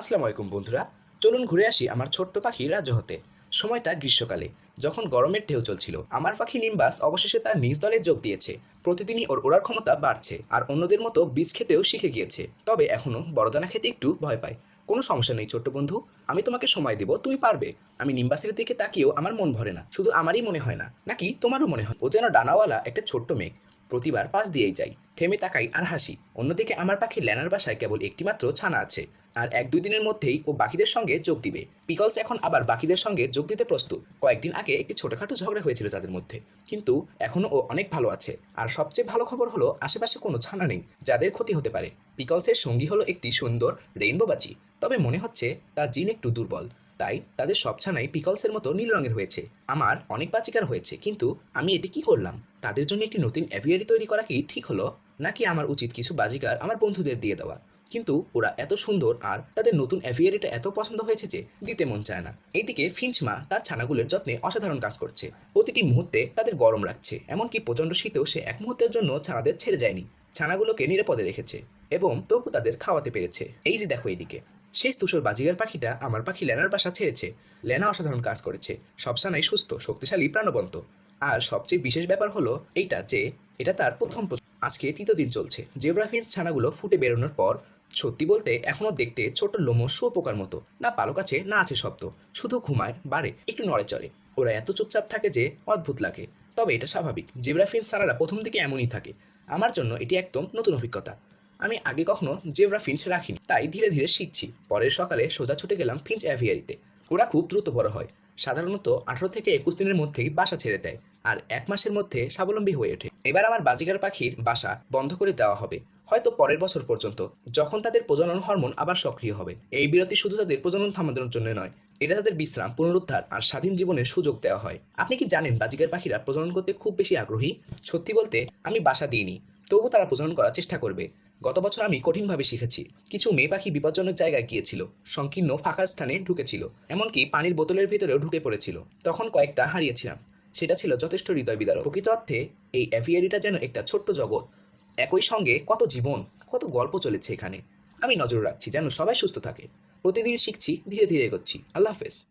আসসালামু আলাইকুম বন্ধুরা, চলুন ঘুরে আসি আমার ছোট্ট পাখি রাজ্য হতে। সময়টা গ্রীষ্মকালে, যখন গরমের ঢেউ চলছিল। আমার পাখি নিম্বাস অবশেষে তার নিজ দলে যোগ দিয়েছে। প্রতিদিনই ওর ওড়ার ক্ষমতা বাড়ছে, আর অন্যদের মতো বীজ খেতেও শিখে গিয়েছে। তবে এখনও বড়দানা খেতে একটু ভয় পায়। কোনো সমস্যা নেই, ছোট্ট বন্ধু। আমি তোমাকে সময় দেব, তুমি পারবে। আমি নিম্বাসের দিকে তাকিয়েও আমার মন ভরে না। শুধু আমারই মনে হয় না, নাকি তোমারও মনে হয়? ও যেন ডানাওয়ালা একটা ছোট্ট মেঘ প্রতিবার পাশ দিয়েই যাই, থেমে তাকাই আর হাসি। অন্যদিকে আমার পাখি ল্যানার বাসায় কেবল একটিমাত্র ছানা আছে। আর এক দুই দিনের মধ্যেই ও বাকিদের সঙ্গে যোগ দিবে। পিকলস এখন আবার বাকিদের সঙ্গে যোগ দিতে প্রস্তুত। কয়েকদিন আগে একটি ছোটখাটো ঝগড়া হয়েছিল তাদের মধ্যে। কিন্তু এখনও ও অনেক ভালো আছে। আর সবচেয়ে ভালো খবর হলো, আশেপাশে কোনো ছানা নেই, যাদের ক্ষতি হতে পারে। পিকলসের সঙ্গী হলো একটি সুন্দর রেইনবো বাজি। তবে মনে হচ্ছে, তার জিন একটু দুর্বল। তাই তাদের সব ছানাই পিকলসের মতো নীল রঙের হয়েছে। আমার অনেক বাচিকার হয়েছে, কিন্তু আমি এটি কি করলাম? তাদের জন্য একটি নতুন অ্যাভিয়ারি তৈরি করা কি ঠিক হলো? নাকি আমার উচিত কিছু বাজিকার আমার বন্ধুদের দিয়ে দেওয়া? কিন্তু ওরা এত সুন্দর আর তাদের নতুন অ্যাভিয়ারিটা এত পছন্দ হয়েছে যে দিতে মন চায় না। এইদিকে ফিঞ্চমা তার ছানাগুলোর যত্নে অসাধারণ কাজ করছে। প্রতিটি মুহূর্তে তাদের গরম রাখছে এমনকি প্রচণ্ড শীতেও সে এক মুহূর্তের জন্য ছানাদের ছেড়ে যায়নি। ছানাগুলোকে নিরাপদে রেখেছে এবং তবু তাদের খাওয়াতে পেরেছে। এই যে দেখো এইদিকে, শেষ তুষর বাজিগার পাখিটা আমার পাখি লেনার বাসা ছেড়েছে। লেনা অসাধারণ কাজ করেছে, সব সানাই সুস্থ, শক্তিশালী, প্রাণবন্ত। আর সবচেয়ে বিশেষ ব্যাপার হলো এইটা যে, এটা তার প্রথম প্র- আজকে তৃতীয় দিন চলছে। জেব্রাফিন্স ছানাগুলো ফুটে বেরোনোর পর সত্যি বলতে এখনও দেখতে ছোট লোমো শুয়োপোকার মতো। না পালক আছে, না আছে শব্দ। শুধু ঘুমায়, বাড়ে, একটু নড়ে চড়ে। ওরা এত চুপচাপ থাকে যে অদ্ভুত লাগে। তবে এটা স্বাভাবিক জেব্রাফিন্স ছানারা প্রথম দিকে এমনই থাকে। আমার জন্য এটি একদম নতুন অভিজ্ঞতা। আমি আগে কখনো জেব্রা ফিঞ্চ রাখিনি, তাই ধীরে ধীরে শিখছি। পরের সকালে সোজা ছুটে গেলাম ফিঞ্চ অ্যাভিয়ারিতে। ওরা খুব দ্রুত বড় হয়। সাধারণত আঠারো থেকে একুশ দিনের মধ্যেই বাসা ছেড়ে দেয়। আর এক মাসের মধ্যে স্বাবলম্বী হয়ে ওঠে। এবার আমার বাজিকার পাখির বাসা বন্ধ করে দেওয়া হবে, হয়তো পরের বছর পর্যন্ত। যখন তাদের প্রজনন হরমোন আবার সক্রিয় হবে। এই বিরতি শুধু তাদের প্রজনন থামানোর জন্য নয়, এটা তাদের বিশ্রাম, পুনরুদ্ধার আর স্বাধীন জীবনের সুযোগ দেওয়া হয়। আপনি কি জানেন বাজিকার পাখিরা প্রজনন করতে খুব বেশি আগ্রহী? সত্যি বলতে, আমি বাসা দিইনি, তবু তারা প্রজনন করার চেষ্টা করবে। গত বছর আমি কঠিনভাবে শিখেছি। কিছু মেয়ে পাখি বিপজ্জনক জায়গায় গিয়েছিল, সংকীর্ণ ফাঁকা স্থানে ঢুকেছিল, এমনকি পানির বোতলের ভিতরেও ঢুকে পড়েছিল। তখন কয়েকটা হারিয়েছিলাম। সেটা ছিল যথেষ্ট হৃদয় বিদারক প্রকৃত অর্থে এই অ্যাভিয়ারিটা যেন একটা ছোট্ট জগৎ। একই সঙ্গে কত জীবন, কত গল্প চলেছে এখানে। আমি নজর রাখছি যেন সবাই সুস্থ থাকে। প্রতিদিন শিখছি, ধীরে ধীরে এগোচ্ছি। আল্লাহ হাফেজ।